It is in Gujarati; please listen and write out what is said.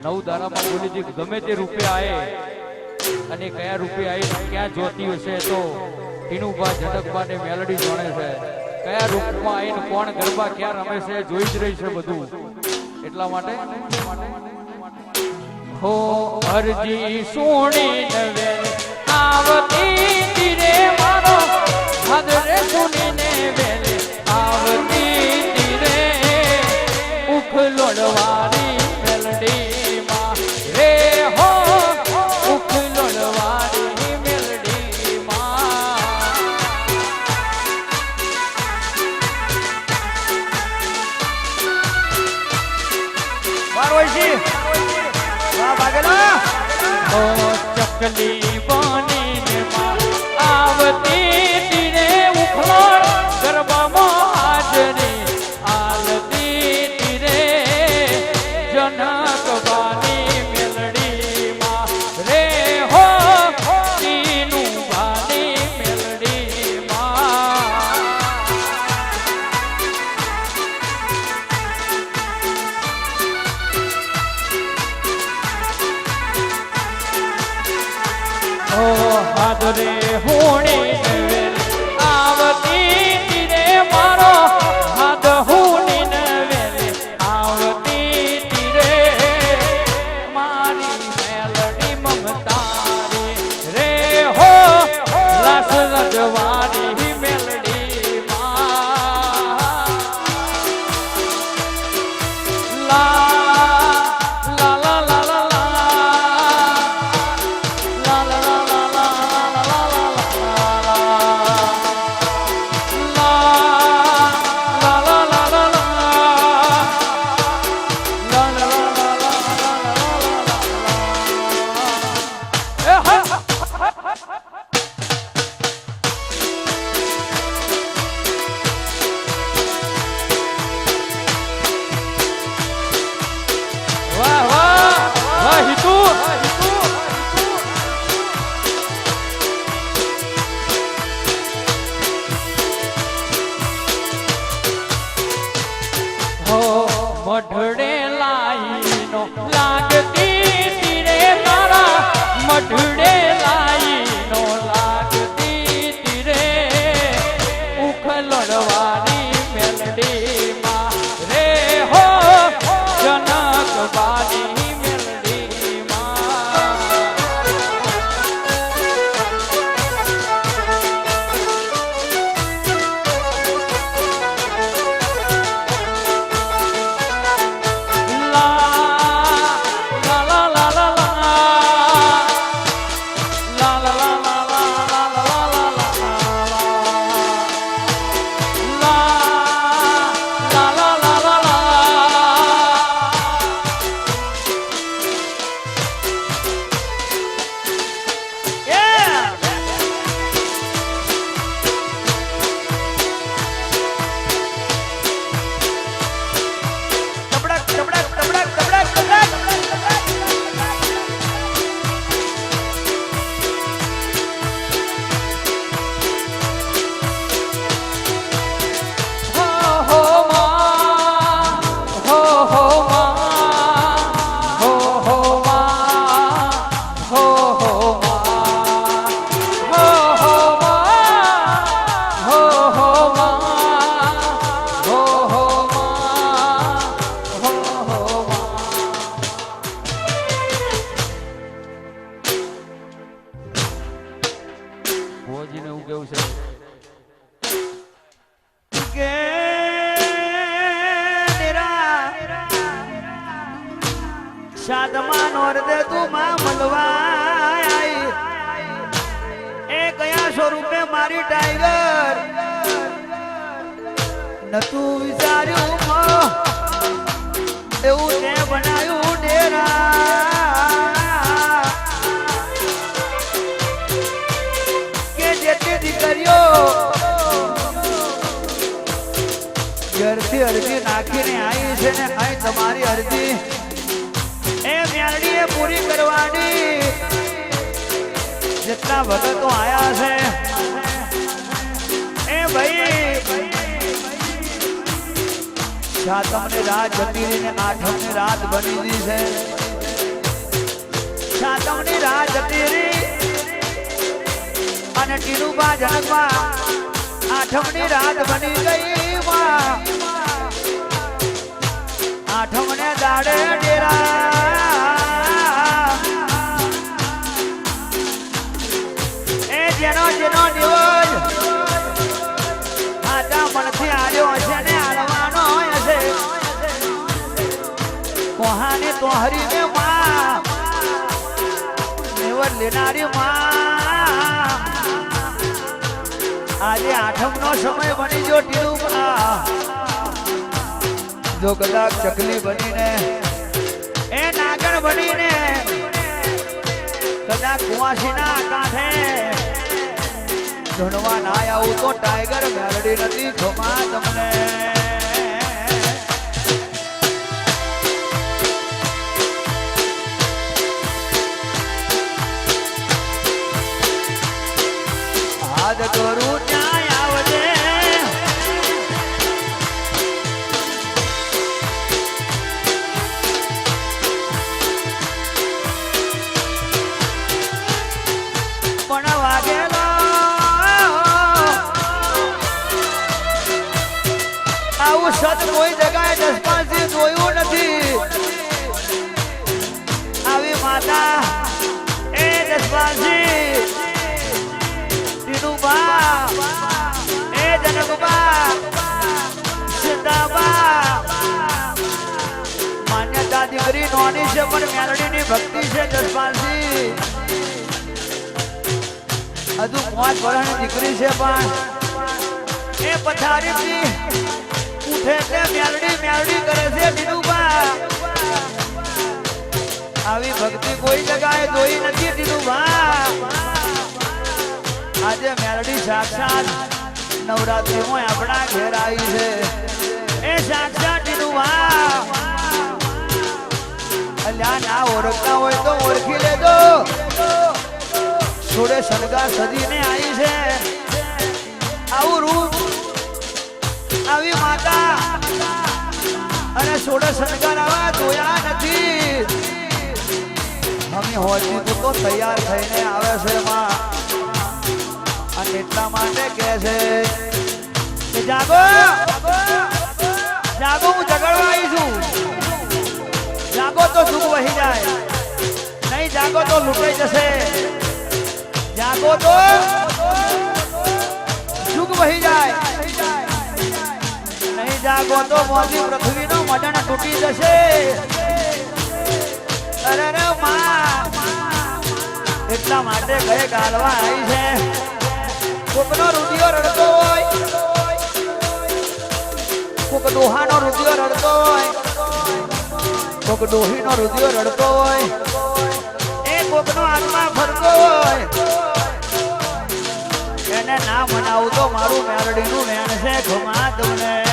નવ દારામાં બોલી ગમે તે રૂપે આવે અને કયા રૂપે આવે ક્યાં જોતી હશે તો ટીનુભા ઝટકબા ને મેલડી જોણે છે. કયા રૂપમાં આવીને કોણ ગરબા ક્યાં રમે છે, જોઈ જ રહી છે બધું. એટલા માટે હો અરજી સોણી આવતી Luckily morning. ઢળે ભોજીને એવું કેવું છે? કે એ કયા સ્વરૂપે મારી ટાઈગર? નતું વિચાર્યું એવું તે બનાવ્યું ડેરા. અરજી નાખીને આવી છે ને અહીં તમારી અરજી. એ મ્યારડીએ પૂરી કરવાની. જેટલા ભગતો આયા છે. એ ભાઈ સાતમની રાત જતી રહીને આઠમની રાત બની ગઈ છે. આઠમની રાત જતી રહી અને ટીનુબા જનકમાં આઠમની રાત બની ગઈ માં. આઠમને દાડે ડેરા. એ જેનો જેનો દિવસ આજા મનથી આવ્યો હશે ને હાલવાનો હશે. કોહાની તો હરીને માં નેવર લેનારી માં. આજે આઠમનો સમય બની ગયો ટીનુબા જો કદાચ ચકલી બનીને, એ નાગર બનીને, કદાચ કુવાસીના કાંઠે ધનવા ના આવું તો ટાઈગર મેલડી નથી ખમા તમને કોઈ જગાએ દસમાથી જોયું નથી. આવી માતા એ દસમાથી ટીનુબા એ જનકબા. સીતાબા માન્યતા દીકરી નોની છે, પણ મેલડીની ભક્તિ છે જસપાલજી હજુ પાંચ વર્ષની દીકરી છે, પણ એ પથારીથી એટલે મેલડી મેલડી કરે છે ટીનુબા આવી ભક્તિ કોઈ જગાએ જોઈ નથી ટીનુબા આજે મેલડી સાક્ષાત નવરાત્રીમાં આપણા ઘેર આવી છે. એ સાક્ષાત ટીનુબા અલ્યા, ના ઓળખતા હોય તો ઓળખી લેજો. છોડે સળગા સજીને આવી છે. આવું રૂપ આવી માતા. અને સોડે સળગા આવા, જોયા નથી. અમે હોજી તો તૈયાર થઈને આવે છે માં. અને એટલા માટે કહે છે? કે જાગો. જાગો, હું ઝઘડવા આવી છું. જાગો તો સુખ વહી જાય. નહીં જાગો તો લૂંટાઈ જશે. જાગો તો સુખ વહી જાય. જાગો તો મોદી પૃથ્વીનો મદન તૂટી જશે. અરે રે એટલા માટે ગયે ગાલવા આવી છે. કોકનો રૂપિયો રડતો હોય, કોક ડોહાનો રૂપિયો રડતો હોય, કોક ડોહીનો રૂપિયો રડતો હોય. એ કોકનો આત્મા ફરતો હોય. એને ના મનાવું તો મારું મેરડીનું વેણ છે ઘુમા તમને